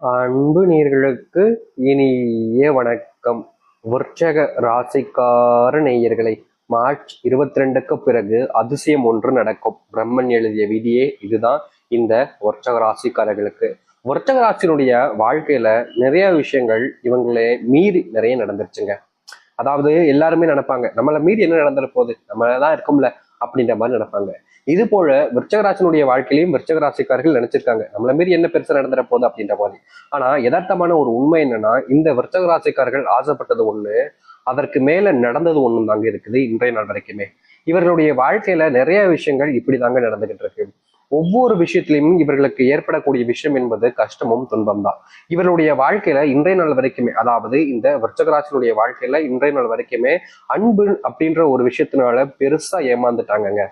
அன்பு நேயர்களுக்கு இனிய வணக்கம். விற்சக ராசிக்கார நேயர்களை மார்ச் இருபத்தி ரெண்டுக்கு பிறகு அதிசயம் ஒன்று நடக்கும். பிரம்மன் எழுதிய விதியே இதுதான். இந்த விற்சக ராசிக்காரர்களுக்கு. விற்சக ராசியினுடைய வாழ்க்கையில நிறைய விஷயங்கள் இவங்களே மீறி நிறைய நடந்துருச்சுங்க. அதாவது எல்லாருமே நினைப்பாங்க நம்மளை மீறி என்ன நடந்துட போகுது? இருக்கும்ல அப்படின்ற மாதிரி நினைப்பாங்க. இது போல விருச்சகராசனுடைய வாழ்க்கையிலையும் விருச்சகராசிக்காரர்கள் நினைச்சிருக்காங்க. நம்மள மாரி என்ன பெருசா நடந்துட போகுது அப்படின்ற மாதிரி. ஆனா யதார்த்தமான ஒரு உண்மை என்னன்னா இந்த விருச்சகராசிக்காரர்கள் ஆசைப்பட்டது ஒண்ணு அதற்கு மேல நடந்தது ஒண்ணும் தாங்க இருக்குது இன்றைய நாள் வரைக்குமே. இவர்களுடைய வாழ்க்கையில நிறைய விஷயங்கள் இப்படி தாங்க நடந்துகிட்டு இருக்கு. ஒவ்வொரு விஷயத்திலையும் இவர்களுக்கு ஏற்படக்கூடிய விஷயம் என்பது கஷ்டமும் துன்பம் தான். இவருடைய வாழ்க்கையில இன்றைய நாள் வரைக்குமே அதாவது இந்த விருச்சகராசனுடைய வாழ்க்கையில இன்றைய நாள் வரைக்குமே அன்பு அப்படின்ற ஒரு விஷயத்தினால பெருசா ஏமாந்துட்டாங்கங்க.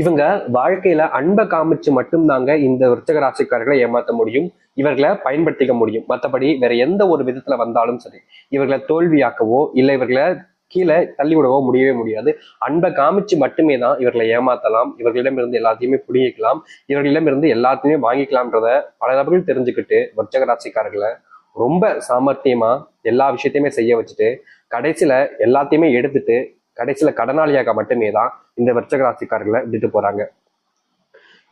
இவங்க வாழ்க்கையில அன்பை காமிச்சு மட்டும்தாங்க இந்த விருச்சக ராசிக்காரர்களை ஏமாத்த முடியும் இவர்களை பயன்படுத்திக்க முடியும். மற்றபடி வேற எந்த ஒரு விதத்துல வந்தாலும் சரி இவர்களை தோல்வியாக்கவோ இல்லை இவர்களை கீழே தள்ளி விடவோ முடியவே முடியாது. அன்பை காமிச்சு மட்டுமே தான் இவர்களை ஏமாத்தலாம். இவர்களிடமிருந்து எல்லாத்தையுமே புடிங்கிக்கலாம். இவர்களிடம் இருந்து எல்லாத்தையுமே வாங்கிக்கலாம்ன்றத பல நபர்கள் தெரிஞ்சுக்கிட்டு வர்ச்சக ராசிக்காரர்களை ரொம்ப சாமர்த்தியமா எல்லா விஷயத்தையுமே செய்ய வச்சுட்டு கடைசியில எல்லாத்தையுமே எடுத்துட்டு கடைசியில கடனாளியாக மட்டுமே தான் இந்த விருச்சக ராசிக்காரர்களை விட்டுட்டு போறாங்க.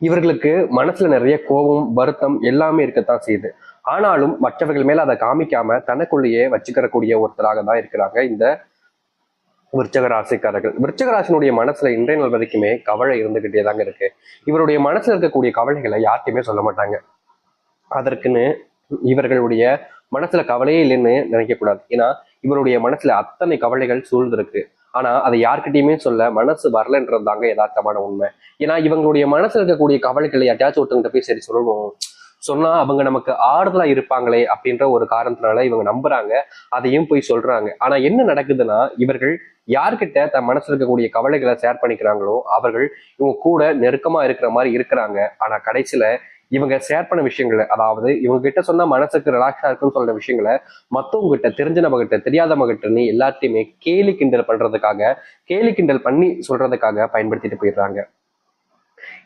இவர்களுக்கு மனசுல நிறைய கோபம் வருத்தம் எல்லாமே இருக்கத்தான் செய்யுது. ஆனாலும் மற்றவர்கள் மேல அதை காமிக்காம தனக்குள்ளேயே வச்சுக்கிறக்கூடிய ஒருத்தராக தான் இருக்கிறாங்க இந்த விருச்சக ராசிக்காரர்கள் விருச்சக ராசினுடைய மனசுல இன்றைய நாள் வரைக்குமே கவலை இருந்துகிட்டே தாங்க இருக்கு. இவருடைய மனசுல இருக்கக்கூடிய கவலைகளை யார்ட்டையுமே சொல்ல மாட்டாங்க. அதற்குன்னு இவர்களுடைய மனசுல கவலையே இல்லைன்னு நினைக்க கூடாது ஏன்னா இவருடைய மனசுல அத்தனை கவலைகள் சூழ்ந்திருக்கு. ஆனா அதை யார்கிட்டயுமே சொல்ல மனசு வரலன்றது தாங்க யதார்த்தமான உண்மை. ஏன்னா இவங்களுடைய மனசுல இருக்கக்கூடிய கவலைகளை யார்ட்டாச்சும் ஒருத்தங்கிட்ட போய் சரி சொல்லணும். சொன்னா அவங்க நமக்கு ஆறுதலா இருப்பாங்களே அப்படின்ற ஒரு காரணத்தினால இவங்க நம்புறாங்க. அதையும் போய் சொல்றாங்க. ஆனா என்ன நடக்குதுன்னா இவர்கள் யார்கிட்ட தன் மனசுல இருக்கக்கூடிய கவலைகளை ஷேர் பண்ணிக்கிறாங்களோ அவர்கள் இவங்க கூட நெருக்கமா இருக்கிற மாதிரி இருக்கிறாங்க. ஆனா கடைசியில இவங்க ஷேர் பண்ண விஷயங்களை அதாவது இவங்க கிட்ட சொன்னா மனசுக்கு ரிலாக்ஸா இருக்குன்னு சொல்ற விஷயங்களை மத்தவங்க கிட்ட தெரிஞ்ச நம்ம கிட்ட தெரியாதவங்க கிட்ட எல்லாத்தையுமே கேலி கிண்டல் பண்றதுக்காக கேலி கிண்டல் பண்ணி சொல்றதுக்காக பயன்படுத்திட்டு போயிடுறாங்க.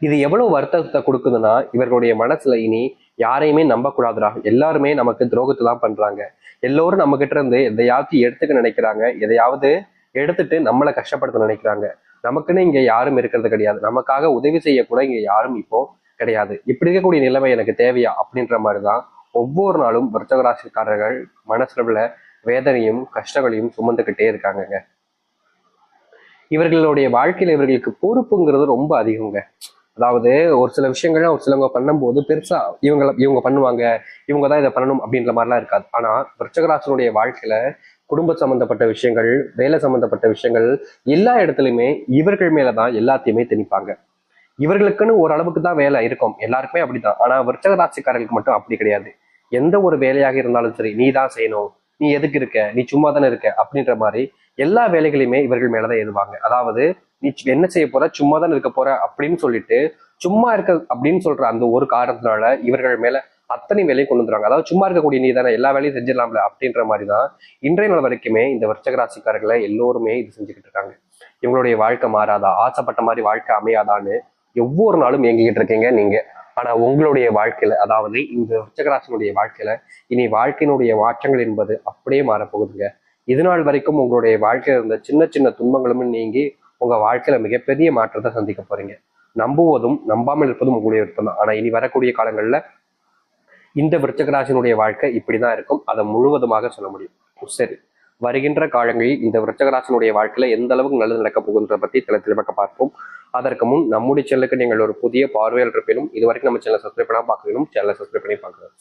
இது எவ்வளவு வருத்தத்தை கொடுக்குதுன்னா இவர்களுடைய மனசுல இனி யாரையுமே நம்பக்கூடாதுடா. எல்லாருமே நமக்கு துரோகத்தை தான் பண்றாங்க. எல்லோரும் நம்ம கிட்ட இருந்து எதையாவது எடுத்துக்க நினைக்கிறாங்க. எதையாவது எடுத்துட்டு நம்மளை கஷ்டப்படுத்த நினைக்கிறாங்க. நமக்குன்னு இங்க யாரும் இருக்கிறது கிடையாது. நமக்காக உதவி செய்ய கூட இங்க யாரும் இப்போ கிடையாது. இப்படி இருக்கக்கூடிய நிலைமை எனக்கு தேவையா? அப்படின்ற மாதிரிதான் ஒவ்வொரு நாளும் விருச்சக ராசிக்காரர்கள் மனசுல வேதனையும் கஷ்டங்களையும் சுமந்துக்கிட்டே இருக்காங்கங்க. இவர்களுடைய வாழ்க்கையில இவர்களுக்கு பொறுப்புங்கிறது ரொம்ப அதிகங்க. அதாவது ஒரு சில விஷயங்கள்லாம் ஒரு சிலவங்க பண்ணும்போது பெருசா இவங்க இவங்க பண்ணுவாங்க இவங்க தான் இதை பண்ணணும் அப்படின்ற மாதிரிலாம் இருக்காது. ஆனா விருச்சகராசனுடைய வாழ்க்கையில குடும்ப சம்பந்தப்பட்ட விஷயங்கள் வேலை சம்பந்தப்பட்ட விஷயங்கள் எல்லா இடத்துலையுமே இவர்கள் மேலதான் எல்லாத்தையுமே திணிப்பாங்க. இவர்களுக்குன்னு ஒரு அளவுக்கு தான் வேலை இருக்கும். எல்லாருக்குமே அப்படிதான் ஆனா விருச்சக ராசிக்காரர்களுக்கு மட்டும் அப்படி கிடையாது. எந்த ஒரு வேலையாக இருந்தாலும் சரி நீ தான் செய்யணும். நீ எதுக்கு இருக்க? நீ சும்மா தானே இருக்க? அப்படின்ற மாதிரி எல்லா வேலைகளையுமே இவர்கள் மேலதான் எழுதுவாங்க அதாவது நீ என்ன செய்ய போற? சும்மா தானே இருக்க போற? அப்படின்னு சொல்லிட்டு சும்மா இருக்க அப்படின்னு சொல்ற அந்த ஒரு காரணத்தினால இவர்கள் மேல அத்தனை வேலையை கொண்டு வந்துருவாங்க. அதாவது சும்மா இருக்கக்கூடிய நீ தானே எல்லா வேலையும் செஞ்சிடலாம்ல? அப்படின்ற மாதிரி தான் இன்றைய நாள் வரைக்குமே இந்த வர்ச்சக ராசிக்காரர்களை எல்லோருமே இது செஞ்சுக்கிட்டு இருக்காங்க. இவங்களுடைய வாழ்க்கை மாறாதா? ஆசைப்பட்ட மாதிரி வாழ்க்கை அமையாதான்னு ஒவ்வொரு நாளும் இயங்கிக்கிட்டு இருக்கீங்க நீங்க. ஆனா உங்களுடைய வாழ்க்கையில அதாவது இந்த உச்சகராசனுடைய வாழ்க்கையில இனி வாழ்க்கையினுடைய மாற்றங்கள் என்பது அப்படியே மாறப்போகுதுங்க. இது நாள் வரைக்கும் உங்களுடைய வாழ்க்கையில இருந்த சின்ன சின்ன துன்பங்களும் நீங்கி உங்க வாழ்க்கையில மிகப்பெரிய மாற்றத்தை சந்திக்க போறீங்க. நம்புவதும் நம்பாமல் இருப்பதும் உங்களுடைய விருப்பம் தான். ஆனா இனி வரக்கூடிய காலங்கள்ல இந்த விருச்சகராசினுடைய வாழ்க்கை இப்படிதான் இருக்கும். அதை முழுவதுமாக சொல்ல முடியும். சரி. வருகின்ற காலங்களில் இந்த விருச்சகராசனுடைய வாழ்க்கையில எந்த அளவுக்கு நல்லது நடக்க போகுதுன்ற பத்தி சில தெளிவாக பார்ப்போம். அதற்கு முன் நம்முடைய சேனலுக்கு நீங்கள் ஒரு புதிய பார்வையாளர் இருப்பினும் இதுவரைக்கும் நம்ம சேனல் சப்ஸ்கிரைப் பண்ணாம பார்க்கணும் சேனலை சப்ஸ்கிரைப் பண்ணி பார்க்கணும்.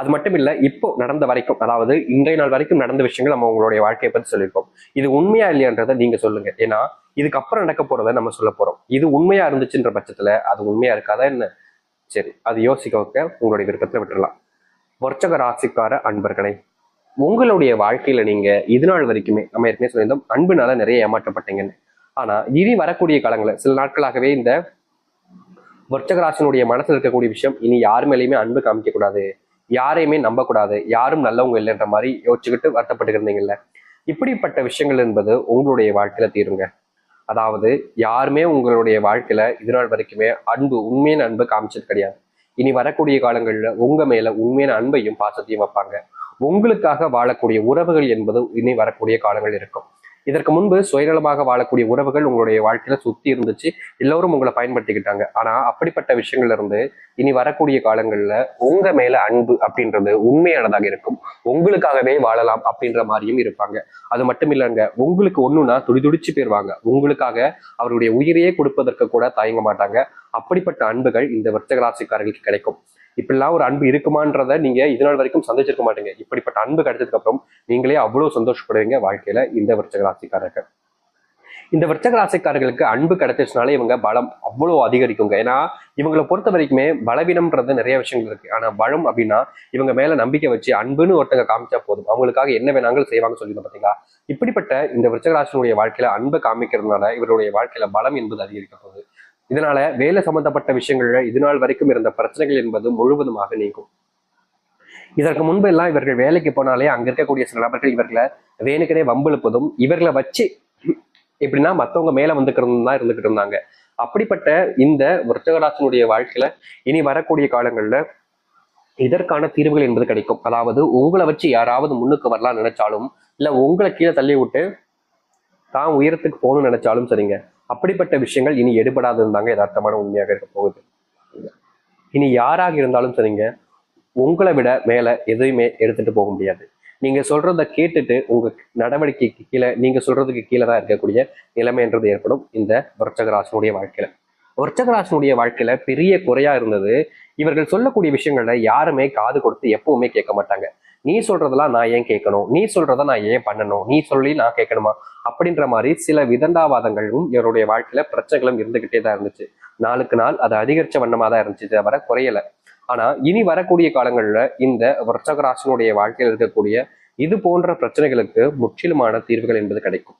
அது மட்டும் இல்ல இப்போ நடந்த வரைக்கும் அதாவது இன்றைய நாள் வரைக்கும் நடந்த விஷயங்கள் நம்ம உங்களுடைய வாழ்க்கையை பத்தி சொல்லியிருக்கோம். இது உண்மையா இல்லையான்றதை நீங்க சொல்லுங்க. ஏன்னா இதுக்கப்புறம் நடக்க போறதை நம்ம சொல்ல போறோம். இது உண்மையா இருந்துச்சுன்ற பட்சத்துல அது உண்மையா இருக்காதா என்ன? சரி அது யோசிக்க உங்களுடைய விருப்பத்தை விட்டுடலாம். வர்ச்சக ராசிக்கார அன்பர்களை உங்களுடைய வாழ்க்கையில நீங்க இது நாள் வரைக்குமே நம்ம ஏற்கனவே சொல்லியிருந்தோம் அன்புனால நிறைய ஏமாற்றப்பட்டீங்கன்னு. ஆனா இனி வரக்கூடிய காலங்களில் சில நாட்களாகவே இந்த வர்ச்சகராசனுடைய மனசுல இருக்கக்கூடிய விஷயம் இனி யார் மேலேயுமே அன்பு காமிக்க கூடாது யாரையுமே நம்பக்கூடாது யாரும் நல்லவங்க இல்லைன்ற மாதிரி யோசிச்சுக்கிட்டு வருத்தப்பட்டு இருந்தீங்கல்ல. இப்படிப்பட்ட விஷயங்கள் என்பது உங்களுடைய வாழ்க்கையில தீருங்க. அதாவது யாருமே உங்களுடைய வாழ்க்கையில இது நாள் வரைக்குமே அன்பு உண்மையான அன்பு காமிச்சது கிடையாது. இனி வரக்கூடிய காலங்களில் உங்க மேல உண்மையான அன்பையும் பாசத்தையும் வைப்பாங்க. உங்களுக்காக வாழக்கூடிய உறவுகள் என்பது இனி வரக்கூடிய காலங்கள் இருக்கும். இதற்கு முன்பு சுயநலமாக வாழக்கூடிய உறவுகள் உங்களுடைய வாழ்க்கையில சுத்தி இருந்துச்சு எல்லோரும் உங்களை பயன்படுத்திக்கிட்டாங்க. ஆனா அப்படிப்பட்ட விஷயங்கள்ல இருந்து இனி வரக்கூடிய காலங்கள்ல உங்க மேல அன்பு அப்படின்றது உண்மையானதாக இருக்கும். உங்களுக்காகவே வாழலாம் அப்படின்ற மாதிரியும் இருப்பாங்க. அது மட்டும் இல்லைங்க உங்களுக்கு ஒண்ணுன்னா துடிதுடிச்சு போயிருவாங்க. உங்களுக்காக அவருடைய உயிரையே கொடுப்பதற்கு கூட தயங்க மாட்டாங்க. அப்படிப்பட்ட அன்புகள் இந்த விருச்சக ராசிக்காரர்களுக்கு கிடைக்கும். இப்படிலாம் ஒரு அன்பு இருக்குமான்றத நீங்க இதனால் வரைக்கும் சந்திச்சிருக்க மாட்டீங்க. இப்படிப்பட்ட அன்பு கிடைச்சதுக்கு அப்புறம் நீங்களே அவ்வளவு சந்தோஷப்படுவீங்க வாழ்க்கையில இந்த விருச்சக ராசிக்காரர்கள். இந்த விருச்சக ராசிக்காரர்களுக்கு அன்பு கிடைச்சிச்சுனாலே இவங்க பலம் அவ்வளவு அதிகரிக்குங்க. ஏன்னா இவங்களை பொறுத்த வரைக்குமே பலவீனம்ன்றது நிறைய விஷயங்கள் இருக்கு. ஆனா பலம் அப்படின்னா இவங்க மேல நம்பிக்கை வச்சு அன்புன்னு ஒருத்தங்க காமிச்சா போதும். அவங்களுக்காக என்ன வேணாங்களும் செய்வாங்க சொல்லி பாத்தீங்களா? இப்படிப்பட்ட இந்த விருச்சகராசனுடைய வாழ்க்கையில அன்பு காமிக்கிறதுனால இவருடைய வாழ்க்கையில பலம் என்பது அதிகரிக்க இதனால வேலை சம்பந்தப்பட்ட விஷயங்கள்ல இது நாள் வரைக்கும் இருந்த பிரச்சனைகள் என்பது முழுவதுமாக நீங்கும். இதற்கு முன்பு எல்லாம் இவர்கள் வேலைக்கு போனாலே அங்க இருக்கக்கூடிய சில நபர்கள் இவர்களை வேணுக்கனே வம்பெழுப்பதும் இவர்களை வச்சு எப்படின்னா மத்தவங்க மேல வந்துக்கிறது தான் இருந்துகிட்டு இருந்தாங்க. அப்படிப்பட்ட இந்த விருச்சகராசனுடைய வாழ்க்கையில இனி வரக்கூடிய காலங்கள்ல இதற்கான தீர்வுகள் என்பது கிடைக்கும். அதாவது உங்களை வச்சு யாராவது முன்னுக்கு வரலாம் நினைச்சாலும் இல்ல உங்களை கீழே தள்ளி விட்டு தான் உயரத்துக்கு போகணும்னு நினைச்சாலும் சரிங்க. அப்படிப்பட்ட விஷயங்கள் இனி எடுபடாது இருந்தாங்க யதார்த்தமான உண்மையாக இருக்க போகுது. இனி யாராக இருந்தாலும் சரிங்க உங்களை விட மேல எதையுமே எடுத்துட்டு போக முடியாது. நீங்க சொல்றத கேட்டுட்டு உங்க நடவடிக்கைக்கு கீழே நீங்க சொல்றதுக்கு கீழே தான் இருக்கக்கூடிய நிலைமைன்றது ஏற்படும் இந்த விருச்சகராசனுடைய வாழ்க்கையில. விருச்சகராசனுடைய வாழ்க்கையில பெரிய குறையா இருந்தது. இவர்கள் சொல்லக்கூடிய விஷயங்கள யாருமே காது கொடுத்து எப்பவுமே கேட்க மாட்டாங்க. நீ சொல்றதெல்லாம் நான் ஏன் கேட்கணும்? நீ சொல்றத நான் ஏன் பண்ணணும்? நீ சொல்லி நான் கேட்கணுமா? அப்படின்ற மாதிரி சில விதண்டாவாதங்களும் இவருடைய வாழ்க்கையில பிரச்சனைகளும் இருந்துகிட்டே தான் இருந்துச்சு. நாளுக்கு நாள் அது அதிகரிச்ச வண்ணமா தான் இருந்துச்சு. தவிர குறையல. ஆனா இனி வரக்கூடிய காலங்கள்ல இந்த விருச்சகராசனுடைய வாழ்க்கையில் இருக்கக்கூடிய இது போன்ற பிரச்சனைகளுக்கு முற்றிலுமான தீர்வுகள் என்பது கிடைக்கும்.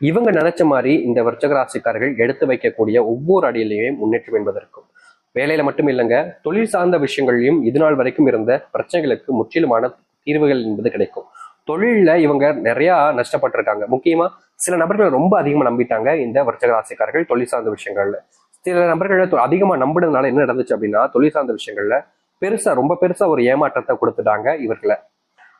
இவங்க நினைச்ச மாதிரி இந்த விருச்சகராசிக்காரர்கள் எடுத்து வைக்கக்கூடிய ஒவ்வொரு அடியிலையுமே முன்னேற்றம் என்பதற்கும் வேலையில மட்டும் இல்லைங்க. தொழில் சார்ந்த விஷயங்களையும் இது நாள் வரைக்கும் இருந்த பிரச்சனைகளுக்கு முற்றிலுமான தீர்வுகள் என்பது கிடைக்கும். தொழில்ல இவங்க நிறையா நஷ்டப்பட்டிருக்காங்க. முக்கியமா சில நபர்கள் ரொம்ப அதிகமா நம்பிட்டாங்க இந்த வர்த்தக ராசிக்காரர்கள் தொழில் சார்ந்த விஷயங்கள்ல. சில நபர்கள் அதிகமா நம்பினதுனால என்ன நடந்துச்சு அப்படின்னா தொழில் சார்ந்த விஷயங்கள்ல பெருசா ரொம்ப பெருசா ஒரு ஏமாற்றத்தை கொடுத்துட்டாங்க இவர்களை.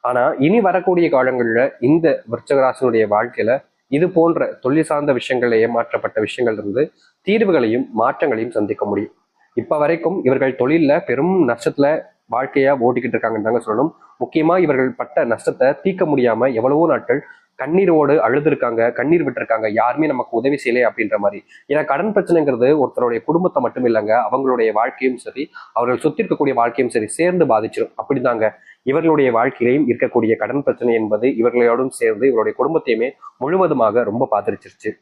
ஆனா இனி வரக்கூடிய காலங்களில் இந்த விருச்சகராசனுடைய வாழ்க்கையில இது போன்ற தொழில் சார்ந்த விஷயங்கள்ல ஏமாற்றப்பட்ட விஷயங்கள் இருந்து தீர்வுகளையும் மாற்றங்களையும் சந்திக்க முடியும். இப்போ வரைக்கும் இவர்கள் தொழிலில் பெரும் நஷ்டத்தில் வாழ்க்கையாக ஓட்டிக்கிட்டு இருக்காங்கன்னு தாங்க சொல்லணும். முக்கியமாக இவர்கள் பட்ட நஷ்டத்தை தீர்க்க முடியாமல் எவ்வளவோ நாட்கள் கண்ணீரோடு அழுதுருக்காங்க கண்ணீர் விட்டுருக்காங்க. யாருமே நமக்கு உதவி செய்யலை அப்படின்ற மாதிரி. ஏன்னா கடன் பிரச்சனைங்கிறது ஒருத்தருடைய குடும்பத்தை மட்டும் இல்லைங்க அவங்களுடைய வாழ்க்கையும் சரி அவர்கள் சுற்றி இருக்கக்கூடிய வாழ்க்கையும் சரி சேர்ந்து பாதிச்சிடும் அப்படிதாங்க. இவர்களுடைய வாழ்க்கையிலையும் இருக்கக்கூடிய கடன் பிரச்சனை என்பது இவர்களோடும் சேர்ந்து இவருடைய குடும்பத்தையுமே முழுவதுமாக ரொம்ப பாதிச்சிருச்சு.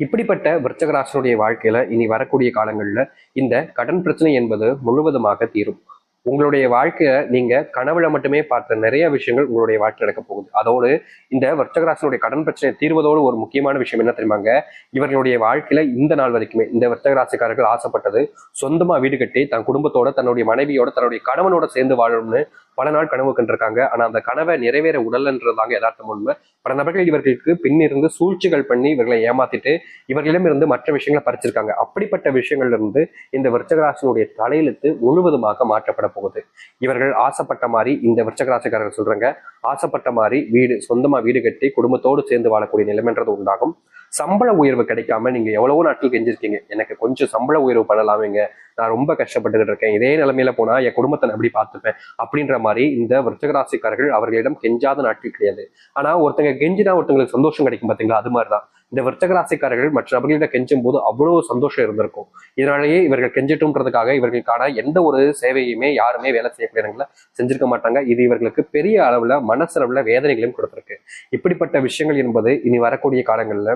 இப்படிப்பட்ட விருச்சகராசனுடைய வாழ்க்கையில இனி வரக்கூடிய காலங்கள்ல இந்த கடன் பிரச்சனை என்பது முழுவதுமாக தீரும். உங்களுடைய வாழ்க்கையை நீங்க கனவுல மட்டுமே பார்த்த நிறைய விஷயங்கள் உங்களுடைய வாழ்க்கை நடக்க போகுது. அதோடு இந்த வர்த்தகராசனுடைய கடன் பிரச்சனை தீர்வதோடு ஒரு முக்கியமான விஷயம் என்ன தெரியுமாங்க? இவர்களுடைய வாழ்க்கையில இந்த நாள் வரைக்குமே இந்த வர்த்தகராசிக்காரர்கள் ஆசைப்பட்டது சொந்தமா வீடு கட்டி தன் குடும்பத்தோட தன்னுடைய மனைவியோட தன்னுடைய கணவனோட சேர்ந்து வாழணும்னு பல நாள் கனவு கண்டிருக்காங்க. ஆனா அந்த கனவை நிறைவேற உடல்ன்றதாங்க யதார்த்தம் உண்மை. பல நபர்கள் இவர்களுக்கு பின்னிருந்து சூழ்ச்சிகள் பண்ணி இவர்களை ஏமாத்திட்டு இவர்களிடமிருந்து மற்ற விஷயங்களை பறிச்சிருக்காங்க. அப்படிப்பட்ட விஷயங்கள்ல இருந்து இந்த விருச்சகராசனுடைய தலையெழுத்து முழுவதுமாக மாற்றப்பட போகுது. இவர்கள் ஆசைப்பட்ட மாதிரி இந்த விருச்சகராசிக்காரர்கள் சொல்றாங்க. ஆசைப்பட்ட மாதிரி வீடு சொந்தமா வீடு கட்டி குடும்பத்தோடு சேர்ந்து வாழக்கூடிய நிலைமைன்றது உண்டாகும். சம்பள உயர்வு கிடைக்காம நீங்க எவ்வளவோ நாட்கள் கெஞ்சிருக்கீங்க. எனக்கு கொஞ்சம் சம்பள உயர்வு பண்ணலாமேங்க. நான் ரொம்ப கஷ்டப்பட்டுக்கிட்டு இருக்கேன். இதே நிலைமையில போனா என் குடும்பத்தை நான் எப்படி பார்த்துப்பேன்? அப்படின்ற மாதிரி இந்த விருச்சகராசிக்காரர்கள் அவர்களிடம் கெஞ்சாத நாட்கள் கிடையாது. ஆனா ஒருத்தங்க கெஞ்சினா ஒருத்தங்களுக்கு சந்தோஷம் கிடைக்கும் பாத்தீங்களா? அது மாதிரிதான். இந்த விருச்சகராசிக்காரர்கள் மற்ற நபர்களிடம் கெஞ்சும் போது அவ்வளவு சந்தோஷம் இருந்திருக்கும். இதனாலேயே இவர்கள் கெஞ்சிட்டும்ன்றதுக்காக இவர்களுக்கான எந்த ஒரு சேவையுமே யாருமே வேலை செய்யக்கூடியவங்களை செஞ்சிருக்க மாட்டாங்க. இது இவர்களுக்கு பெரிய அளவுல மனசளவுல வேதனைகளையும் கொடுத்திருக்கு. இப்படிப்பட்ட விஷயங்கள் என்பது இனி வரக்கூடிய காலங்களில்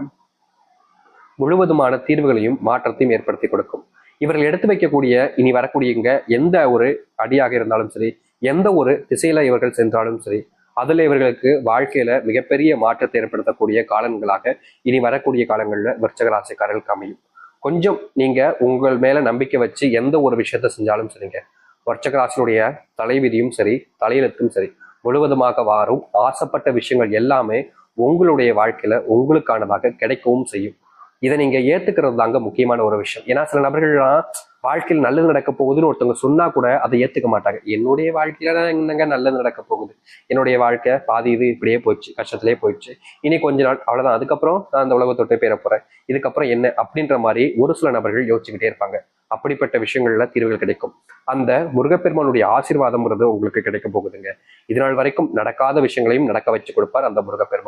முழுவதுமான தீர்வுகளையும் மாற்றத்தையும் ஏற்படுத்தி கொடுக்கும். இவர்கள் எடுத்து வைக்கக்கூடிய இனி வரக்கூடியங்க எந்த ஒரு அடியாக இருந்தாலும் சரி எந்த ஒரு திசையில இவர்கள் சென்றாலும் சரி அதுல இவர்களுக்கு வாழ்க்கையில மிகப்பெரிய மாற்றத்தை ஏற்படுத்தக்கூடிய காலங்களாக இனி வரக்கூடிய காலங்களில் விருச்சகராசிக்காரர்களுக்கு அமையும். கொஞ்சம் நீங்க உங்கள் மேல நம்பிக்கை வச்சு எந்த ஒரு விஷயத்த செஞ்சாலும் சரிங்க. வர்ச்சகராசினுடைய தலைவிதியும் சரி தலையெழுத்தும் சரி முழுவதுமாக வாரும். ஆசைப்பட்ட விஷயங்கள் எல்லாமே உங்களுடைய வாழ்க்கையில உங்களுக்கானதாக கிடைக்கவும் செய்யும். இதை நீங்க ஏத்துக்கிறது தாங்க முக்கியமான ஒரு விஷயம். ஏன்னா சில நபர்கள்லாம் வாழ்க்கையில் நல்லது நடக்க போகுதுன்னு ஒருத்தவங்க சொன்னா கூட அதை ஏத்துக்க மாட்டாங்க. என்னுடைய வாழ்க்கையில என்னங்க நல்லது நடக்க போகுது? என்னுடைய வாழ்க்கை பாதி இது இப்படியே போயிடுச்சு கஷ்டத்திலே போயிடுச்சு. இனி கொஞ்ச நாள் அவ்வளவுதான். அதுக்கப்புறம் நான் அந்த உலகத்தொட்டே பேர போறேன். இதுக்கப்புறம் என்ன? அப்படின்ற மாதிரி ஒரு சில நபர்கள் யோசிச்சுக்கிட்டே இருப்பாங்க. அப்படிப்பட்ட விஷயங்கள்ல தீர்வுகள் கிடைக்கும். அந்த முருகப்பெருமானுடைய ஆசீர்வாதம்ங்கிறது உங்களுக்கு கிடைக்க போகுதுங்க. இது நாள் வரைக்கும் நடக்காத விஷயங்களையும் நடக்க வச்சு கொடுப்பார் அந்த முருகப்பெருமான்.